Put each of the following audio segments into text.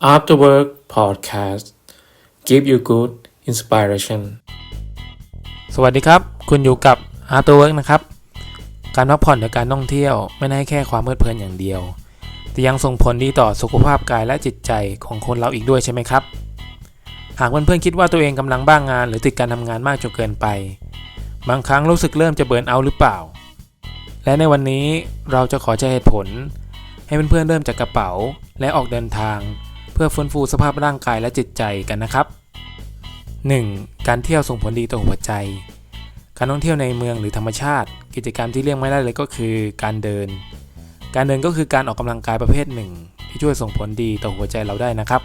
After Work Podcast Give you good inspiration สวัสดีครับ คุณอยู่กับ After Work นะครับ การพักผ่อนหรือการท่องเที่ยวไม่ได้แค่ความเพลิดเพลินอย่างเดียว แต่ยังส่งผลดีต่อสุขภาพกายและจิตใจของคนเราอีกด้วยใช่ไหมครับ หากเพื่อนๆคิดว่าตัวเองกำลังบ้างงาน หรือติดการทำงานมากจนเกินไป บางครั้งรู้สึกเริ่มจะเบิร์นเอาหรือเปล่า และในวันนี้เราจะขอแชร์เหตุผล ให้เพื่อนๆเริ่มจากกระเป๋าและออกเดินทาง พื่อฟื้นฟูสภาพร่างกายและจิตใจกันนะครับ 1. การเที่ยวส่งผลดีต่อหัวใจ การท่องเที่ยวในเมืองหรือธรรมชาติ กิจกรรมที่เลี่ยงไม่ได้เลยก็คือการเดิน การเดินก็คือการออกกำลังกายประเภทหนึ่ง ที่ช่วยส่งผลดีต่อหัวใจเราได้นะครับ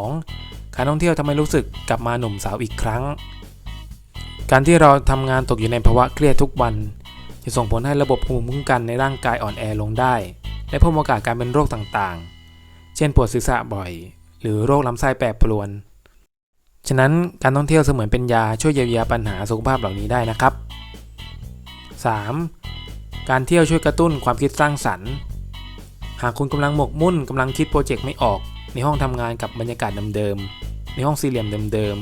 2. การท่องเที่ยวทำให้รู้สึกกลับมาหนุ่มสาวอีกครั้ง การที่เราทำงานตกอยู่ในภาวะเครียดทุกวัน จะส่งผลให้ระบบภูมิคุ้มกันในร่างกายอ่อนแอลงได้ และเพิ่มโอกาสการเป็นโรคต่างๆ ช่นปวดศีรษะบ่อย หรือโรคลำไส้แปรปรวน ฉะนั้นการท่องเที่ยวเสมือนเป็นยาช่วยเยียวยาปัญหาสุขภาพเหล่านี้ได้นะครับ 3. การเที่ยวช่วยกระตุ้นความคิดสร้างสรรค์ หากคุณกำลังหมกมุ่นกำลังคิดโปรเจกต์ไม่ออก ในห้องทำงานกับบรรยากาศเดิมๆในห้องสี่เหลี่ยมเดิม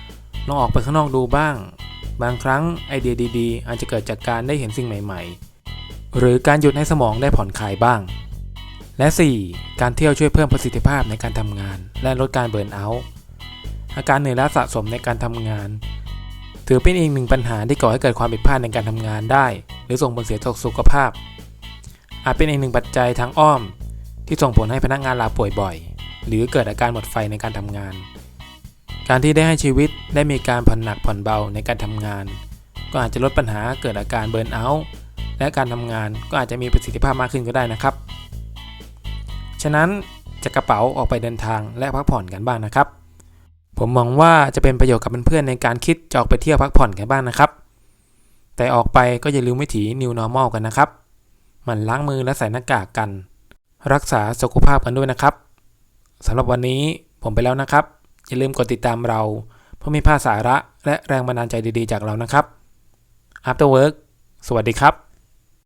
ๆลองออกไปข้างนอกดูบ้าง บางครั้งไอเดียดีๆ อาจจะเกิดจากการได้เห็นสิ่งใหม่ ๆ หรือการหยุดให้สมองได้ผ่อนคลายบ้าง และ 4. การเที่ยวช่วยเพิ่มประสิทธิภาพในการทำงาน และลดการเบิร์นเอาท์อาการเหนื่อยล้าสะสมในการทำงาน ถือเป็นอีกหนึ่งปัญหาที่ก่อให้เกิดความผิดพลาดในการทำงานได้ หรือส่งผลเสียต่อสุขภาพ อาจเป็นอีกหนึ่งปัจจัยทางอ้อม ที่ส่งผลให้พนักงานลาป่วยบ่อย หรือเกิดอาการหมดไฟในการทำงาน การที่ได้ให้ชีวิตได้มีการผ่อนหนักผ่อนเบาในการทำงาน ก็อาจจะลดปัญหาเกิดอาการเบิร์นเอาท์และการทำงานก็อาจจะมีประสิทธิภาพมากขึ้นก็ได้นะครับ ฉะนั้นจะกระเป๋าออกไปเดินทางและพักผ่อนกันบ้างนะครับ ผมมองว่าจะเป็นประโยชน์กับเพื่อนๆในการคิดจะออกไปเที่ยวพักผ่อนกันบ้างนะครับ แต่ออกไปก็อย่าลืมวิถี New Normal กันนะครับ มันล้างมือและใส่หน้ากากกัน รักษาสุขภาพกันด้วยนะครับสำหรับวันนี้ผมไปแล้วนะครับ อย่าลืมกดติดตามเรา เพื่อม่พลาดสาระและแรงบันดาลใจดีๆจากเรานะครับ After Work สวัสดีครับ